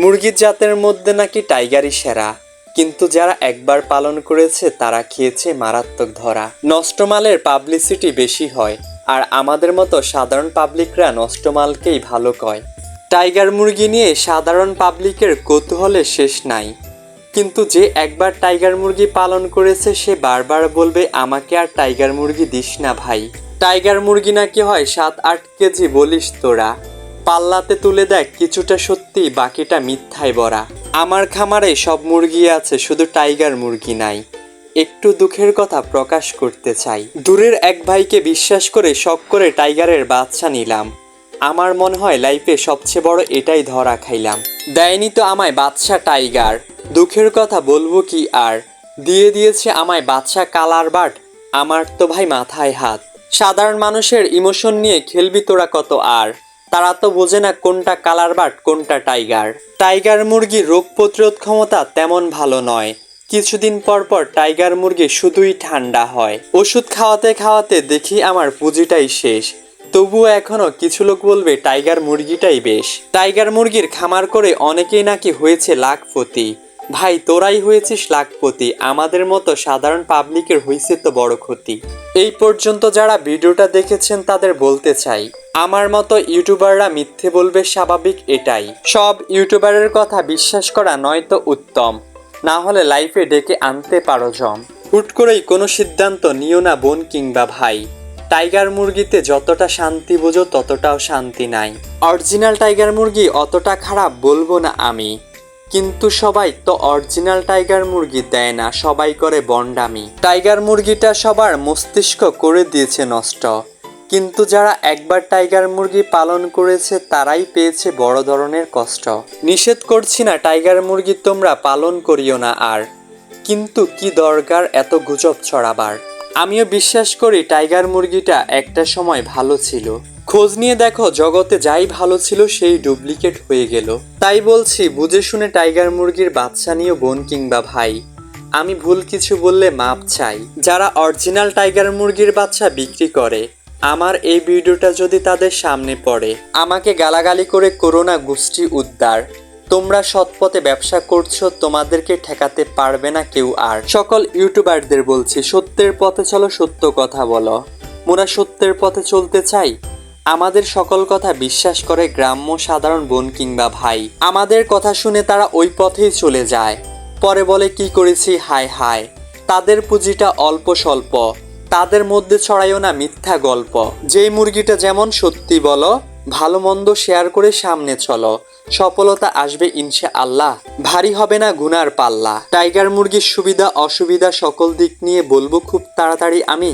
মুরগির জাতের মধ্যে নাকি টাইগারই সেরা, কিন্তু যারা একবার পালন করেছে তারা খেয়েছে মারাত্মক ধরা। নষ্ট মালের পাবলিসিটি বেশি হয়, আর আমাদের মতো সাধারণ পাবলিকরা নষ্ট মালকেই ভালো কয়। টাইগার মুরগি নিয়ে সাধারণ পাবলিকের কৌতূহলের শেষ নাই। কিন্তু যে একবার টাইগার মুরগি পালন করেছে সে বারবার বলবে, আমাকে আর টাইগার মুরগি দিস না ভাই। টাইগার মুরগি নাকি হয় সাত আট কেজি বলিস তোরা। পাল্লাতে তুলে দেখ কিছুটা সত্যি, বাকিটা মিথ্যায় ভরা আমার খামারে সব মুরগি আছে, শুধু টাইগার মুরগি নাই। একটু দুঃখের কথা প্রকাশ করতে চাই। দূরের এক ভাইকে বিশ্বাস করে শখ করে টাইগারের বাচ্চা নিলাম। আমার মনে হয় লাইফে সবচেয়ে বড় এটাই ধরা খাইলাম। দেয়নি তো আমায় বাদশা টাইগার। দুঃখের কথা বলব কি আর? দিয়ে দিয়েছে আমায় বাদশা কালার বাট আমার তো ভাই মাথায় হাত। সাধারণ মানুষের ইমোশন নিয়ে খেলবি তোরা কত আর? তারা তো বোঝে না কোনটা কালার বাট কোনটা টাইগার। টাইগার মুরগির রোগ প্রতিরোধ ক্ষমতা তেমন ভালো নয়। কিছুদিন পর পর টাইগার মুরগি শুধুই ঠান্ডা হয়। ওষুধ খাওয়াতে খাওয়াতে দেখি আমার পুঁজিটাই শেষ। তবুও এখনও কিছু লোক বলবে টাইগার মুরগিটাই বেশ। টাইগার মুরগির খামার করে অনেকেই নাকি হয়েছে লাখপতি। ভাই, তোরাই হয়েছিস লাখপতি। আমাদের মতো সাধারণ পাবলিকের হয়েছে তো বড় ক্ষতি। এই পর্যন্ত যারা ভিডিওটা দেখেছেন তাদের বলতে চাই আমার মতো ইউটিউবাররা মিথ্যে বলবে স্বাভাবিক এটাই। সব ইউটিউবারের কথা বিশ্বাস করা নয়তো উত্তম। না হলে লাইফে ডেকে আনতে পারো জম। হুট করেই কোনো সিদ্ধান্ত নিও না বোন কিংবা ভাই। টাইগার মুরগিতে যতটা শান্তি বোঝো ততটাও শান্তি নাই। অরিজিনাল টাইগার মুরগি অতটা খারাপ বলব না আমি। কিন্তু সবাই তো অরিজিনাল টাইগার মুরগি দেয় না, সবাই করে বন্ডামি। টাইগার মুরগিটা সবার মস্তিষ্ক করে দিয়েছে নষ্ট। কিন্তু যারা একবার টাইগার মুরগি পালন করেছে, তারাই পেয়েছে বড় ধরনের কষ্ট। নিষেধ করছি না, টাইগার মুরগি তোমরা পালন করিও না আর। কিন্তু কি দরকার এত গুজব ছড়াবার? আমিও বিশ্বাস করি টাইগার মুরগিটা একটা সময় ভালো ছিল। খোঁজ নিয়ে দেখো, জগতে যাই ভালো ছিল সেই ডুপ্লিকেট হয়ে গেল। তাই বলছি, বুঝে শুনে টাইগার মুরগির বাচ্চা নিয়ে বোন কিংবা ভাই। আমি ভুল কিছু বললে মাপ চাই। যারা অরিজিনাল টাইগার মুরগির বাচ্চা বিক্রি করে আমার এই ভিডিওটা যদি তাদের সামনে পড়ে, আমাকে গালাগালি করে করোনা গোষ্ঠী উদ্ধার। তোমরা সৎপথে ব্যবসা করছ, তোমাদেরকে ঠেকাতে পারবে না কেউ আর। সকল ইউটিউবারদের বলছি, সত্যের পথে চলো, সত্য কথা বলো। মোরা সত্যের পথে চলতে চাই? আমাদের সকল কথা বিশ্বাস করে গ্রাম্য সাধারণ বোন কিংবা ভাই। আমাদের কথা শুনে তারা ওই পথেই চলে যায়। পরে বলে, কি করেছি? হায় হায়। তাদের পুঁজিটা অল্প স্বল্প। তাদের মধ্যে ছড়াইও না মিথ্যা গল্প। যেই মুরগিটা যেমন সত্যি বলো, ভালো মন্দ শেয়ার করে সামনে চলো। সফলতা আসবে ইনশা আল্লাহ ভারী হবে না গুনার পাল্লা। টাইগার মুরগির সুবিধা অসুবিধা সকল দিক নিয়ে বলব খুব তাড়াতাড়ি আমি।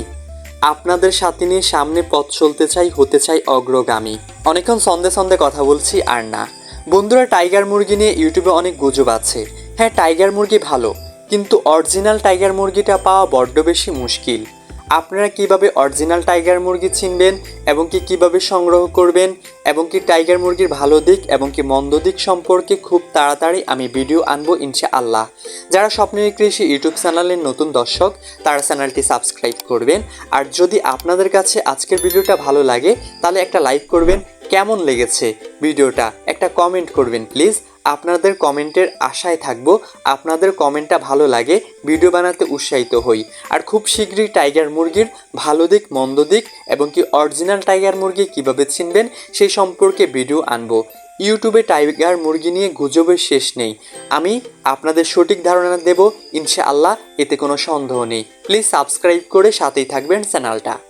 আপনাদের সাথে নিয়ে সামনে পথ চলতে চাই, হতে চাই অগ্রগামী। অনেকক্ষণ সন্ধে সন্ধে কথা বলছি আর না। বন্ধুরা, টাইগার মুরগি নিয়ে ইউটিউবে অনেক গুজব আছে। হ্যাঁ টাইগার মুরগি ভালো, কিন্তু অরিজিনাল টাইগার মুরগিটা পাওয়া বড্ড বেশি মুশকিল। আপনারা কীভাবে অরিজিনাল টাইগার মুরগি চিনবেন এবং কি কীভাবে সংগ্রহ করবেন এবং কি টাইগার মুরগির ভালো দিক এবং কি মন্দ দিক সম্পর্কে খুব তাড়াতাড়ি আমি ভিডিও আনব ইনশা আল্লাহ যারা স্বপ্নের কৃষি ইউটিউব চ্যানেলের নতুন দর্শক, তারা চ্যানেলটি সাবস্ক্রাইব করবেন। আর যদি আপনাদের কাছে আজকের ভিডিওটা ভালো লাগে, তাহলে একটা লাইক করবেন। কেমন লেগেছে ভিডিওটা? একটা কমেন্ট করবেন প্লিজ আপনাদের কমেন্টের আশায় থাকব, আপনাদের কমেন্টটা ভালো লাগে, ভিডিও বানাতে উৎসাহিত হই। আর খুব শীঘ্রই টাইগার মুরগির ভালো দিক, মন্দ দিক, এবং কি অরিজিনাল টাইগার মুরগি কীভাবে চিনবেন, সেই সম্পর্কে ভিডিও আনব। ইউটিউবে টাইগার মুরগি নিয়ে গুজবের শেষ নেই। আমি আপনাদের সঠিক ধারণা দেব, ইনশাআল্লাহ, এতে কোনো সন্দেহ নেই। প্লিজ সাবস্ক্রাইব করে সাথেই থাকবেন চ্যানেলটা।